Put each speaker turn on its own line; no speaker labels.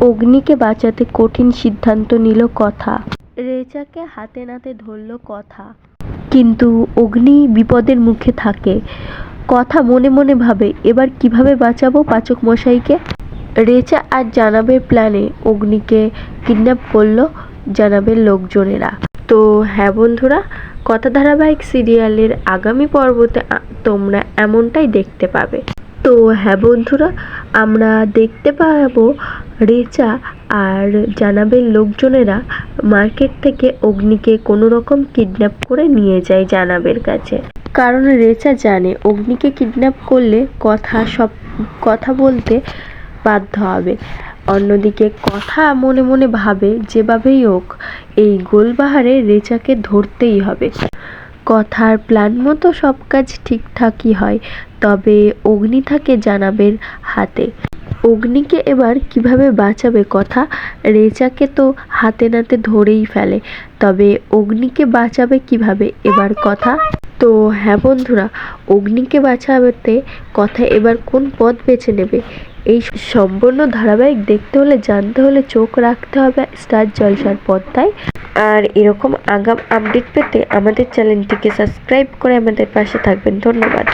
অগ্নিকে বাঁচাতে কঠিন সিদ্ধান্ত নিল কথা। রেচাকে হাতে নাতে ধরল কথা। কিন্তু অগ্নি বিপদের মুখে থাকে। কথা মনে মনে ভাবে, এবার কীভাবে বাঁচাবো পাচক মশাইকে রেচা আর জানাবের প্ল্যানে অগ্নিকে কিডন্যাপ করল জানাবের লোকজনেরা। তো হ্যাঁ বন্ধুরা কথা ধারাবাহিক সিরিয়ালের আগামী পর্বতে তোমরা এমনটাই দেখতে পাবে। তো হ্যাঁ বন্ধুরা, আমরা দেখতে পাবো রেচা আর জানাবের লোকজনেরা মার্কেট থেকে অগ্নিকে কোনো রকম কিডন্যাপ করে নিয়ে যায় জানাবের কাছে। কারণ রেচা জানে অগ্নিকে কিডন্যাপ করলে কথা সব, কথা বলতে বাধ্য হবে। অন্যদিকে কথা মনে মনে ভাবে যেভাবেই হোক, এই গোলবাহারে রেচাকে ধরতেই হবে। কথার প্ল্যান মতো সব কাজ ঠিকঠাকই হয়, তবে অগ্নি থাকে জানাবের হাতে। অগ্নিকে এবার কীভাবে বাঁচাবে কথা রেচাকে তো হাতে নাতে ধরেই ফেলে। তবে অগ্নিকে বাঁচাবে কীভাবে? এবার কথা? তো হ্যাঁ বন্ধুরা, অগ্নিকে বাঁচাতে কথা এবার কোন পথ বেছে নেবে? এই সম্পূর্ণ ধারাবাহিক দেখতে হলে, জানতে হলে চোখ রাখতে হবে স্টার জলসার পর্দায়। আর এরকম আগাম আপডেট পেতে আমাদের চ্যানেলটিকে সাবস্ক্রাইব করে আমাদের পাশে থাকবেন। ধন্যবাদ।